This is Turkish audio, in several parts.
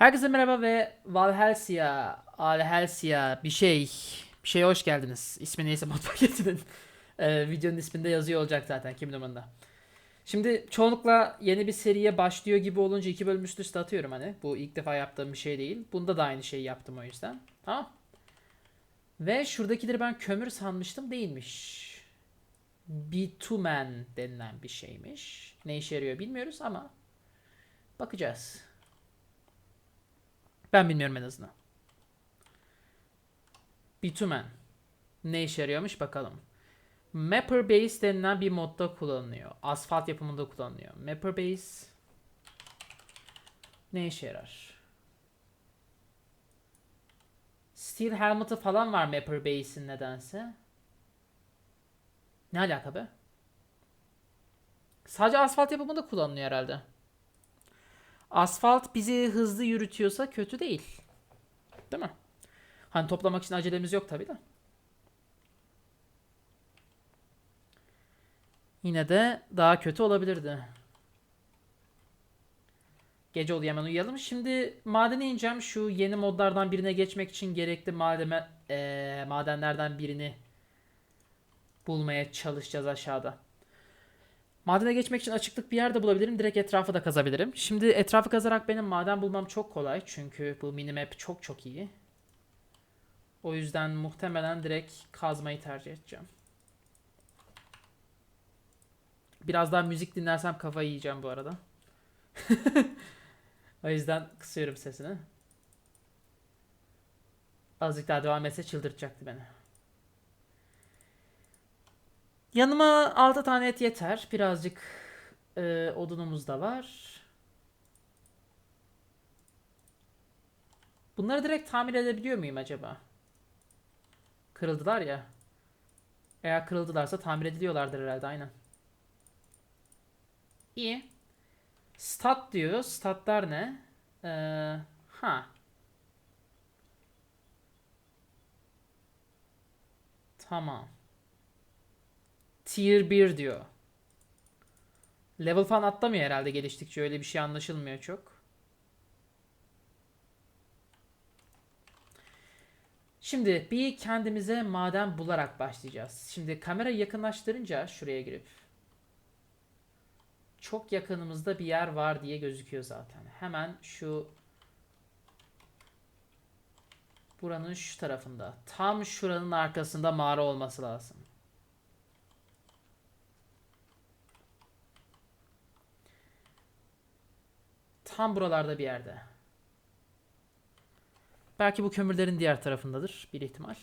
Herkese merhaba ve Valhelsia, Alhelsia bir şey, bir şey hoş geldiniz. İsmi neyse mod paketinin e, videonun isminde yazıyor olacak zaten kim numanda. Şimdi çoğunlukla yeni bir seriye başlıyor gibi olunca iki bölüm üst üste atıyorum hani. Bu ilk defa yaptığım bir şey değil. Bunda da aynı şeyi yaptım o yüzden. Tamam. Ve şuradakileri ben kömür sanmıştım değilmiş. Bitumen denilen bir şeymiş. Ne işe yarıyor bilmiyoruz ama bakacağız. Ben bilmiyorum en azından. Bitumen. Ne işe yarıyormuş bakalım. Mapper Base denilen bir modda kullanılıyor. Asfalt yapımında kullanılıyor. Mapper Base ne işe yarar? Steel Helmet'ı falan var Mapper Base'in nedense. Ne alaka be? Sadece asfalt yapımında kullanılıyor herhalde. Asfalt bizi hızlı yürütüyorsa kötü değil. Değil mi? Hani toplamak için acelemiz yok tabii de. Yine de daha kötü olabilirdi. Gece oldu hemen uyuyalım. Şimdi madene ineceğim. Şu yeni modlardan birine geçmek için gerekli malzeme eee, madenlerden birini bulmaya çalışacağız aşağıda. Madene geçmek için açıklık bir yerde bulabilirim. Direkt etrafı da kazabilirim. Şimdi etrafı kazarak benim maden bulmam çok kolay. Çünkü bu minimap çok çok iyi. O yüzden muhtemelen direkt kazmayı tercih edeceğim. Biraz daha müzik dinlersem kafayı yiyeceğim bu arada. o yüzden kısıyorum sesini. Azıcık daha devam etse çıldırtacaktı beni. Yanıma 6 tane et yeter. Birazcık e, odunumuz da var. Bunları direkt tamir edebiliyor muyum acaba? Kırıldılar ya. Eğer kırıldılarsa tamir ediliyorlardır herhalde aynen. İyi. Stat diyor. Statlar ne? Ee, ha. Tamam. Tier 1 diyor. Level falan atlamıyor herhalde geliştikçe. Öyle bir şey anlaşılmıyor çok. Şimdi bir kendimize maden bularak başlayacağız. Şimdi kamerayı yakınlaştırınca şuraya girip çok yakınımızda bir yer var diye gözüküyor zaten. Hemen şu buranın şu tarafında. Tam şuranın arkasında mağara olması lazım. Tam buralarda bir yerde. Belki bu kömürlerin diğer tarafındadır. Bir ihtimal.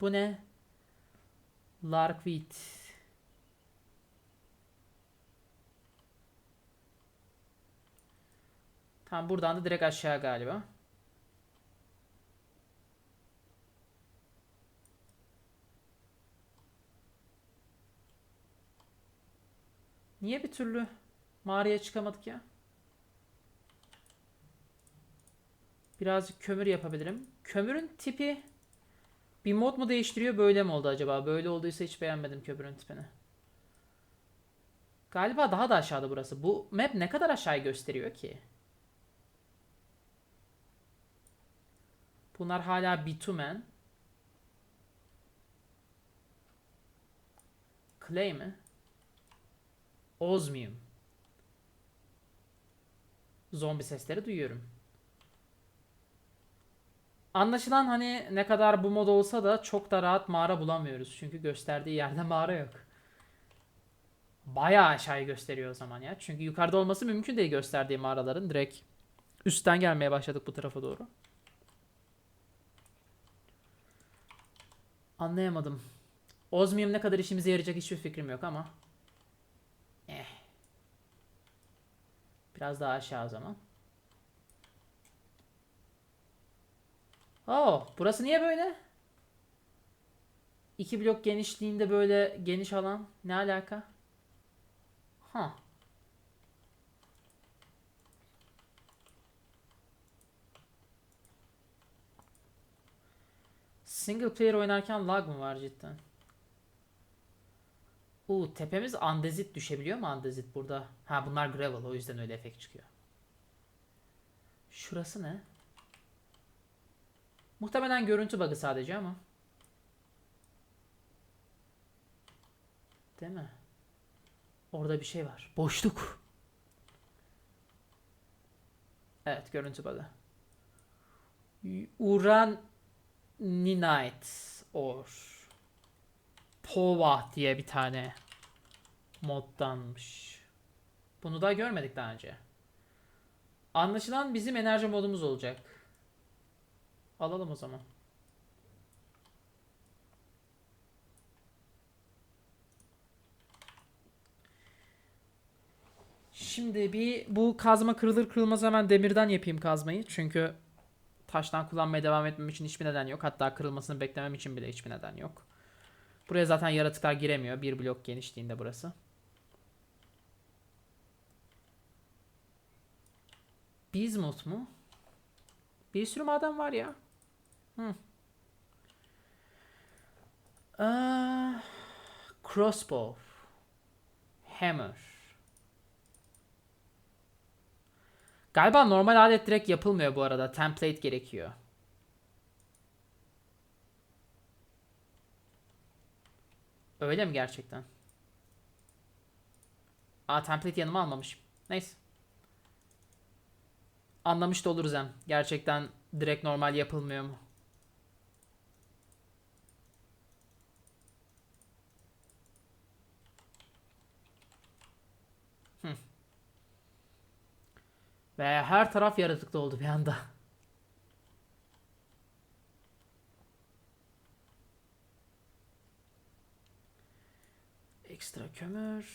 Bu ne? Larkweed. Tamam buradan da direkt aşağı galiba. Niye bir türlü mağaraya çıkamadık ya? Birazcık kömür yapabilirim. Kömürün tipi bir mod mu değiştiriyor böyle mi oldu acaba? Böyle olduysa hiç beğenmedim kömürün tipini. Galiba daha da aşağıda burası. Bu map ne kadar aşağıyı gösteriyor ki? Bunlar hala bitumen. Clay mi? Osmium. Zombi sesleri duyuyorum. Anlaşılan hani ne kadar bu mod olsa da çok da rahat mağara bulamıyoruz. Çünkü gösterdiği yerde mağara yok. Bayağı aşağıyı gösteriyor o zaman ya. Çünkü yukarıda olması mümkün değil gösterdiği mağaraların. Direkt üstten gelmeye başladık bu tarafa doğru. Anlayamadım. Osmium ne kadar işimize yarayacak hiçbir fikrim yok ama. Biraz daha aşağı o zaman. Oo, burası niye böyle? İki blok genişliğinde böyle geniş alan. Ne alaka? Ha. Single player oynarken lag mı var cidden? Uuu tepemiz andezit düşebiliyor mu andezit burada? Ha bunlar gravel o yüzden öyle efekt çıkıyor. Şurası ne? Muhtemelen görüntü bug'ı sadece ama. Değil mi? Orada bir şey var. Boşluk. Evet, görüntü bug'ı. Uraninite or Pova diye bir tane moddanmış. Bunu da görmedik daha önce. Anlaşılan bizim enerji modumuz olacak. Alalım o zaman. Şimdi bir bu kazma kırılır kırılmaz hemen demirden yapayım kazmayı. Çünkü taştan kullanmaya devam etmem için hiçbir neden yok. Hatta kırılmasını beklemem için bile hiçbir neden yok. Buraya zaten yaratıklar giremiyor. Bir blok genişliğinde burası. Bismuth mu? Bir sürü maden var ya. Hı. Aa, crossbow. Hammer. Galiba normal alet direkt yapılmıyor bu arada. Template gerekiyor. Öyle mi gerçekten? Aa template yanıma almamışım. Neyse. Anlamış da oluruz hem. Gerçekten direkt normal yapılmıyor mu? Ve her taraf yaratıklı oldu bir anda. Ekstra kömür.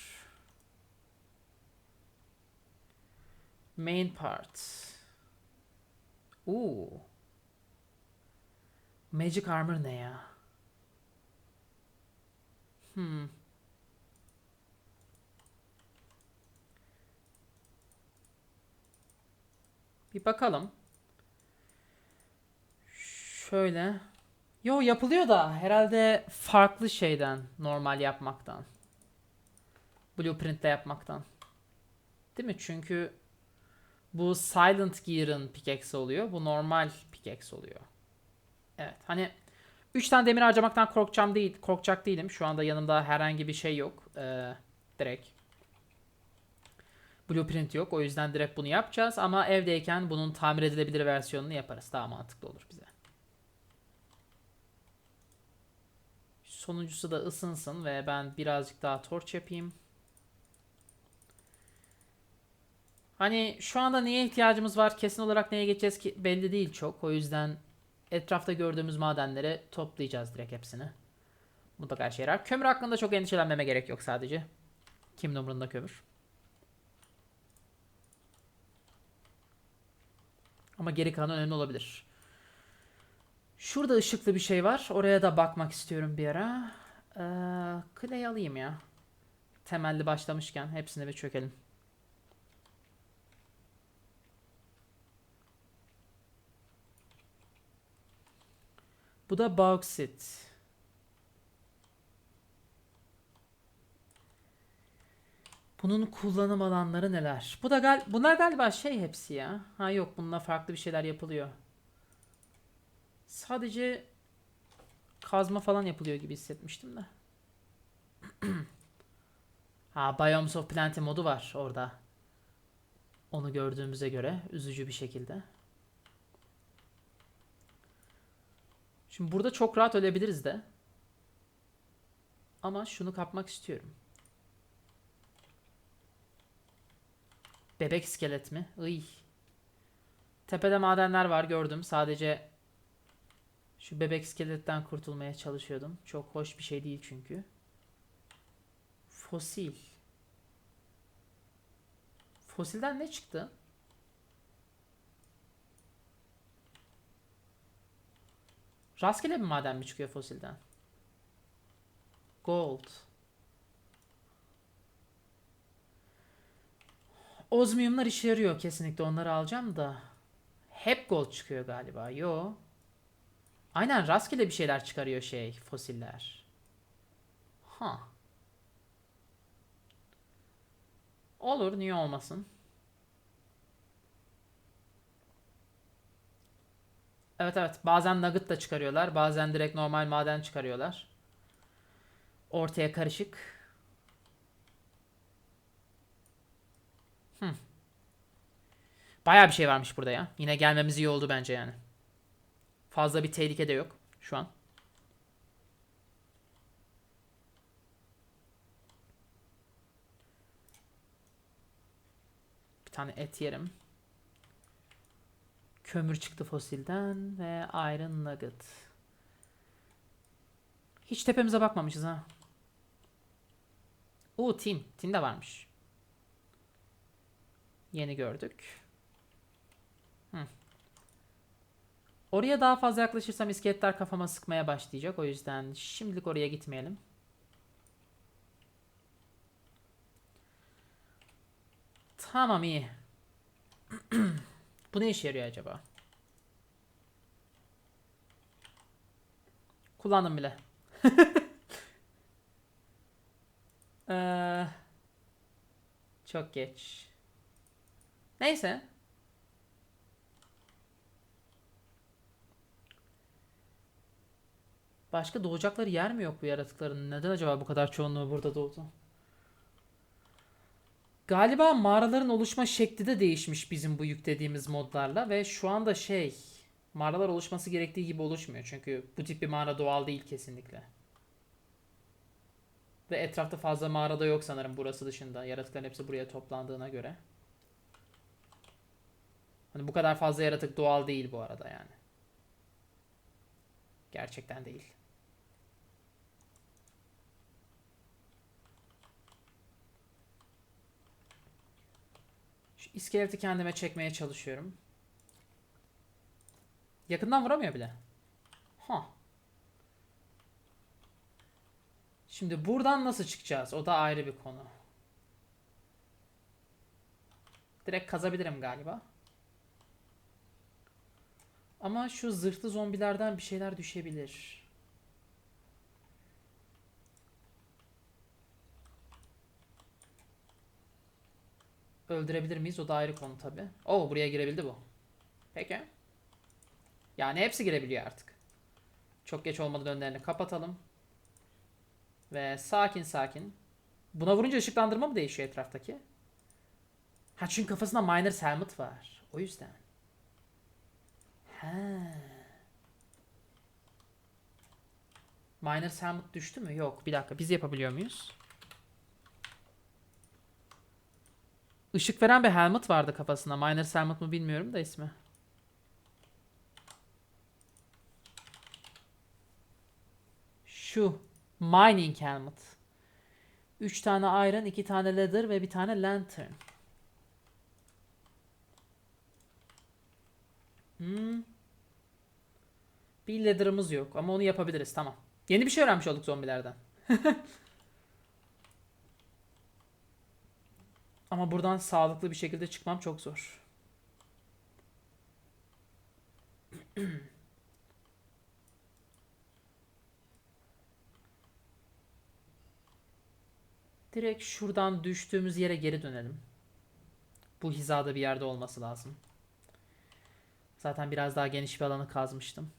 Main parts. Oo. Magic armor ne ya? Hmm. Bir bakalım. Şöyle. Yo yapılıyor da herhalde farklı şeyden normal yapmaktan. Blueprint'te yapmaktan. Değil mi? Çünkü bu Silent Gear'ın pickaxe oluyor. Bu normal pickaxe oluyor. Evet. Hani 3 tane demir harcamaktan korkacağım değil, korkacak değilim. Şu anda yanımda herhangi bir şey yok. Ee, direkt. Blueprint yok. O yüzden direkt bunu yapacağız. Ama evdeyken bunun tamir edilebilir versiyonunu yaparız. Daha mantıklı olur bize. Sonuncusu da ısınsın ve ben birazcık daha torç yapayım. Hani şu anda neye ihtiyacımız var? Kesin olarak neye geçeceğiz ki belli değil çok. O yüzden etrafta gördüğümüz madenleri toplayacağız direkt hepsini. Mutlaka işe yarar. Kömür hakkında çok endişelenmeme gerek yok sadece. Kim umurunda kömür. Ama geri kalan önemli olabilir. Şurada ışıklı bir şey var. Oraya da bakmak istiyorum bir ara. Ee, clay alayım ya. Temelli başlamışken hepsine bir çökelim. Bu da bauxit. Bunun kullanım alanları neler? Bu da gal bunlar galiba şey hepsi ya. Ha yok bununla farklı bir şeyler yapılıyor. Sadece kazma falan yapılıyor gibi hissetmiştim de. ha Biomes of Plenty modu var orada. Onu gördüğümüze göre üzücü bir şekilde. Şimdi burada çok rahat ölebiliriz de. Ama şunu kapmak istiyorum. Bebek iskelet mi? Iy. Tepede madenler var gördüm. Sadece şu bebek iskeletten kurtulmaya çalışıyordum. Çok hoş bir şey değil çünkü. Fosil. Fosilden ne çıktı? Rastgele bir maden mi çıkıyor fosilden? Gold. Ozmiyumlar işe yarıyor kesinlikle onları alacağım da. Hep gold çıkıyor galiba. Yo. Aynen rastgele bir şeyler çıkarıyor şey fosiller. Ha. Olur niye olmasın. Evet evet. Bazen nugget da çıkarıyorlar. Bazen direkt normal maden çıkarıyorlar. Ortaya karışık. Hmm. Bayağı bir şey varmış burada ya. Yine gelmemiz iyi oldu bence yani. Fazla bir tehlike de yok şu an. Bir tane et yerim. Kömür çıktı fosilden ve iron nugget. Hiç tepemize bakmamışız ha. Oo team. Team de varmış. Yeni gördük. Hı. Oraya daha fazla yaklaşırsam iskeletler kafama sıkmaya başlayacak. O yüzden şimdilik oraya gitmeyelim. Tamam iyi. Bu ne işe yarıyor acaba? Kullandım bile. Ee, çok geç. Neyse. Başka doğacakları yer mi yok bu yaratıkların? Neden acaba bu kadar çoğunluğu burada doğdu? Galiba mağaraların oluşma şekli de değişmiş bizim bu yüklediğimiz modlarla ve şu anda şey mağaralar oluşması gerektiği gibi oluşmuyor. Çünkü bu tip bir mağara doğal değil kesinlikle. Ve etrafta fazla mağarada yok sanırım burası dışında. Yaratıkların hepsi buraya toplandığına göre. Hani bu kadar fazla yaratık doğal değil bu arada yani. Gerçekten değil. Şu iskeleti kendime çekmeye çalışıyorum. Yakından vuramıyor bile. Ha. Şimdi buradan nasıl çıkacağız? O da ayrı bir konu. Direkt kazabilirim galiba. Ama şu zırhlı zombilerden bir şeyler düşebilir. Öldürebilir miyiz? O da ayrı konu tabi. Oo buraya girebildi bu. Peki. Yani hepsi girebiliyor artık. Çok geç olmadan önlerini kapatalım. Ve sakin sakin. Buna vurunca ışıklandırma mı değişiyor etraftaki? Ha çünkü kafasında Miner's Helmet var. O yüzden. Ha. Miner's Helmet düştü mü? Yok. Bir dakika. Biz yapabiliyor muyuz? Işık veren bir helmet vardı kafasında. Miner's Helmet mı bilmiyorum da ismi. Şu. Mining Helmet. 3 tane iron, 2 tane leather ve bir tane lantern. Hmm. Bir leather'ımız yok ama onu yapabiliriz tamam. Yeni bir şey öğrenmiş olduk zombilerden. ama buradan sağlıklı bir şekilde çıkmam çok zor. Direkt şuradan düştüğümüz yere geri dönelim. Bu hizada bir yerde olması lazım. Zaten biraz daha geniş bir alanı kazmıştım.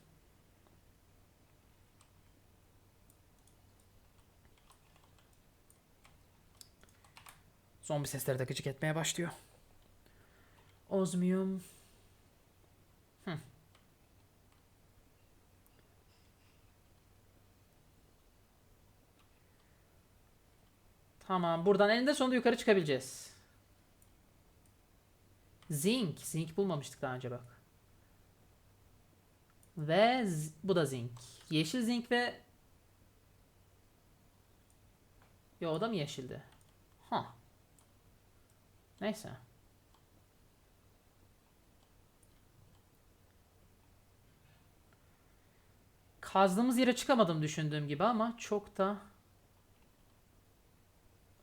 Zombi sesleri de gıcık etmeye başlıyor. Ozmium. Hı. Tamam. Buradan eninde sonunda yukarı çıkabileceğiz. Zinc. Zinc bulmamıştık daha önce bak. Ve bu da zinc. Yeşil zinc ve... Yo o da mı yeşildi? Ha. Neyse. Kazdığımız yere çıkamadım düşündüğüm gibi ama çok da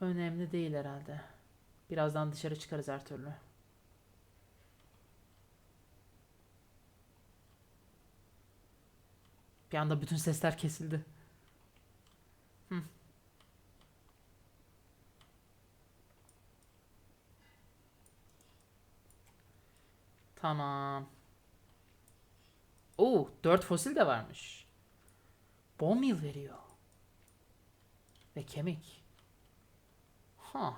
önemli değil herhalde. Birazdan dışarı çıkarız her türlü. Bir anda bütün sesler kesildi. Hı. Tamam. Oo, 4 fosil de varmış. Bone meal veriyor. Ve kemik. Ha.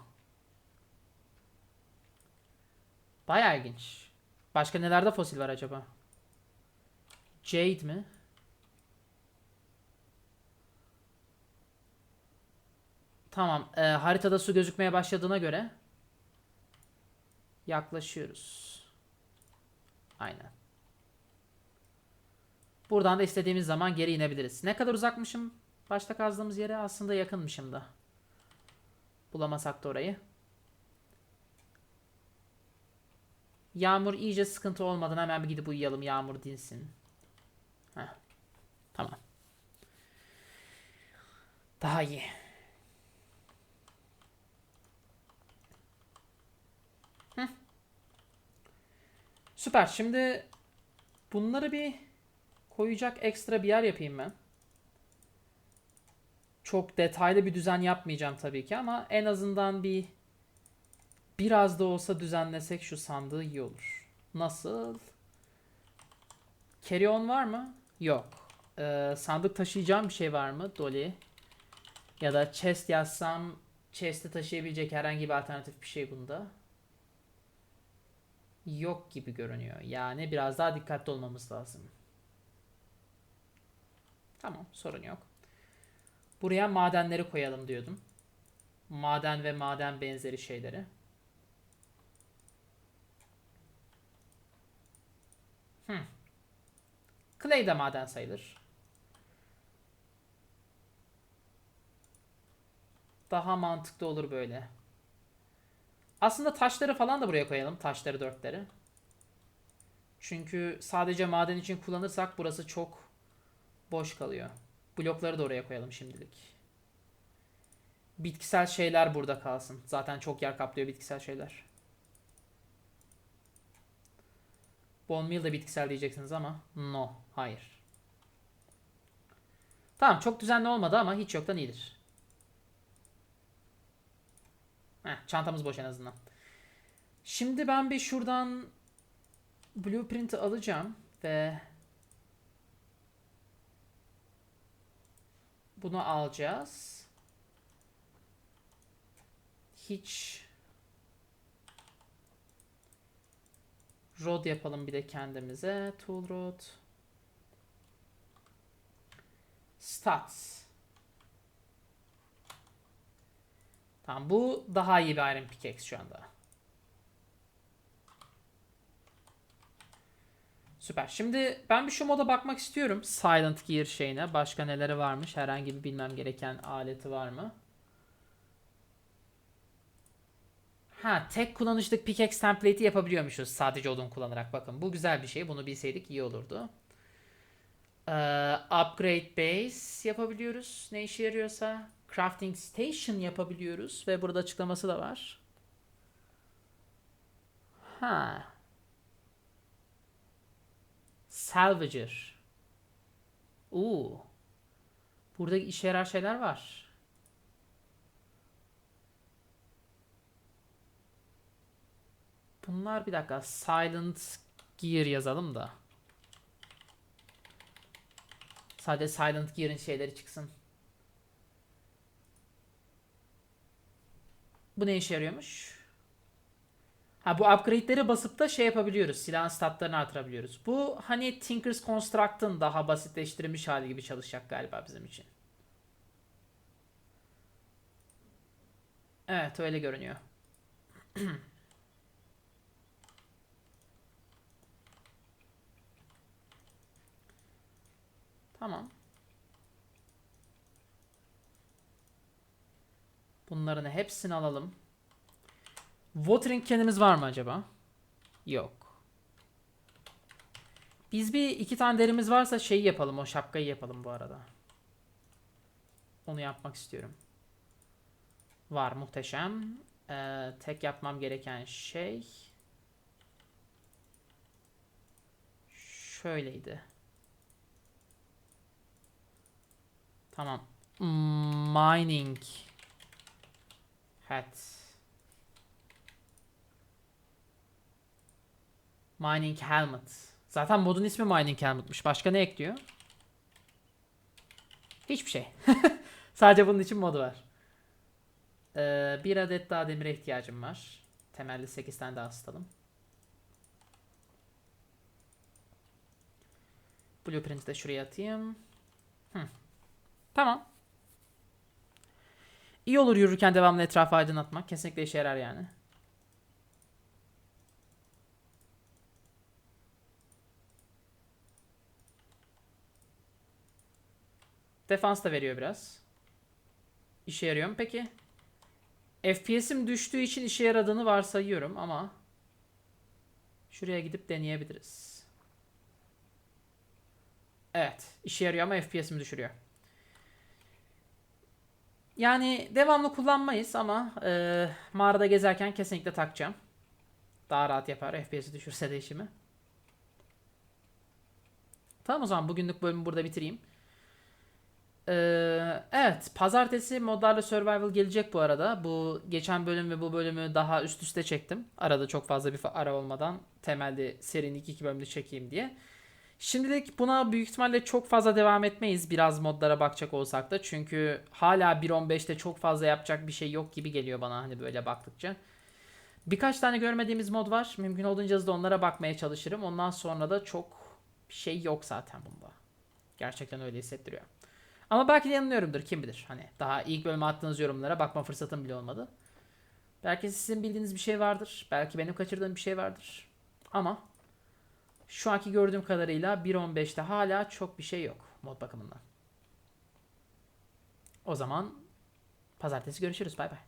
Bayağı ilginç. Başka nelerde fosil var acaba? Jade mi? Tamam. e, haritada su gözükmeye başladığına göre yaklaşıyoruz. Aynen. Buradan da istediğimiz zaman geri inebiliriz. Ne kadar uzakmışım? Başta kazdığımız yere aslında yakınmışım da. Bulamasak da orayı. Yağmur iyice sıkıntı olmadan hemen bir gidip uyuyalım. Yağmur dinsin. Heh. Tamam. Daha iyi. Heh. Süper. Şimdi bunları bir koyacak ekstra bir yer yapayım ben. Çok detaylı bir düzen yapmayacağım tabii ki ama en azından bir biraz da olsa düzenlesek şu sandığı iyi olur. Nasıl? Carry on var mı? Yok. Ee, sandık taşıyacağım bir şey var mı? Dolly. Ya da chest yazsam chest'i taşıyabilecek herhangi bir alternatif bir şey bunda. Yok gibi görünüyor. Yani biraz daha dikkatli olmamız lazım. Tamam sorun yok. Buraya madenleri koyalım diyordum. Maden ve maden benzeri şeyleri. Hmm. Clay de maden sayılır. Daha mantıklı olur böyle. Aslında taşları falan da buraya koyalım. Taşları dörtleri. Çünkü sadece maden için kullanırsak burası çok boş kalıyor. Blokları da oraya koyalım şimdilik. Bitkisel şeyler burada kalsın. Zaten çok yer kaplıyor bitkisel şeyler. Bone meal de bitkisel diyeceksiniz ama no, hayır. Tamam çok düzenli olmadı ama hiç yoktan iyidir. Heh, çantamız boş en azından. Şimdi ben bir şuradan blueprint'i alacağım ve bunu alacağız. Hiç rod yapalım bir de kendimize. Tool rod. Stats. Tamam bu daha iyi bir iron pickaxe şu anda. Süper. Şimdi ben bir şu moda bakmak istiyorum. Silent Gear şeyine. Başka neleri varmış? Herhangi bir bilmem gereken aleti var mı? Ha tek kullanışlık pickaxe template'i yapabiliyormuşuz sadece odun kullanarak. Bakın bu güzel bir şey. Bunu bilseydik iyi olurdu. Ee, upgrade base yapabiliyoruz. Ne işe yarıyorsa. Crafting station yapabiliyoruz. Ve burada açıklaması da var. Ha. Salvager. Oo. Burada işe yarar şeyler var. Bunlar bir dakika. Silent Gear yazalım da. Sadece Silent Gear'ın şeyleri çıksın. Bu ne işe yarıyormuş? Ha bu upgrade'lere basıp da şey yapabiliyoruz. Silahın statlarını artırabiliyoruz. Bu hani Tinker's Construct'ın daha basitleştirilmiş hali gibi çalışacak galiba bizim için. Evet öyle görünüyor. Tamam. Bunların hepsini alalım. Watering can'imiz var mı acaba? Yok. Biz bir iki tane derimiz varsa şeyi yapalım. O şapkayı yapalım bu arada. Onu yapmak istiyorum. Var muhteşem. Ee, tek yapmam gereken şey şöyleydi. Tamam. Mining hat. Mining helmet. Zaten modun ismi Mining Helmet'mış. Başka ne ekliyor? Hiçbir şey. Sadece bunun için modu var. Ee, bir adet daha demire ihtiyacım var. Temelli 8 tane daha ısıtalım. Blueprint'i de şuraya atayım. Hı. Tamam. İyi olur yürürken devamlı etrafı aydınlatmak. Kesinlikle işe yarar yani. Defans da veriyor biraz. İşe yarıyor mu peki? FPS'im düştüğü için işe yaradığını varsayıyorum ama şuraya gidip deneyebiliriz. Evet, işe yarıyor ama FPS'imi düşürüyor. Yani devamlı kullanmayız ama e, mağarada gezerken kesinlikle takacağım. Daha rahat yapar FPS'i düşürse de işimi. Tamam o zaman bugünlük bölümü burada bitireyim. Ee, evet pazartesi modlarla survival gelecek bu arada. Bu geçen bölüm ve bu bölümü daha üst üste çektim. Arada çok fazla bir ara olmadan temelde serinin iki iki bölümde çekeyim diye. Şimdilik buna büyük ihtimalle çok fazla devam etmeyiz biraz modlara bakacak olsak da. Çünkü hala 1.15'te çok fazla yapacak bir şey yok gibi geliyor bana hani böyle baktıkça. Birkaç tane görmediğimiz mod var. Mümkün olduğunca hızlı onlara bakmaya çalışırım. Ondan sonra da çok şey yok zaten bunda. Gerçekten öyle hissettiriyor. Ama belki de yanılıyorumdur kim bilir. Hani daha ilk bölüme attığınız yorumlara bakma fırsatım bile olmadı. Belki sizin bildiğiniz bir şey vardır. Belki benim kaçırdığım bir şey vardır. Ama şu anki gördüğüm kadarıyla 1.15'te hala çok bir şey yok mod bakımından. O zaman pazartesi görüşürüz. Bay bay.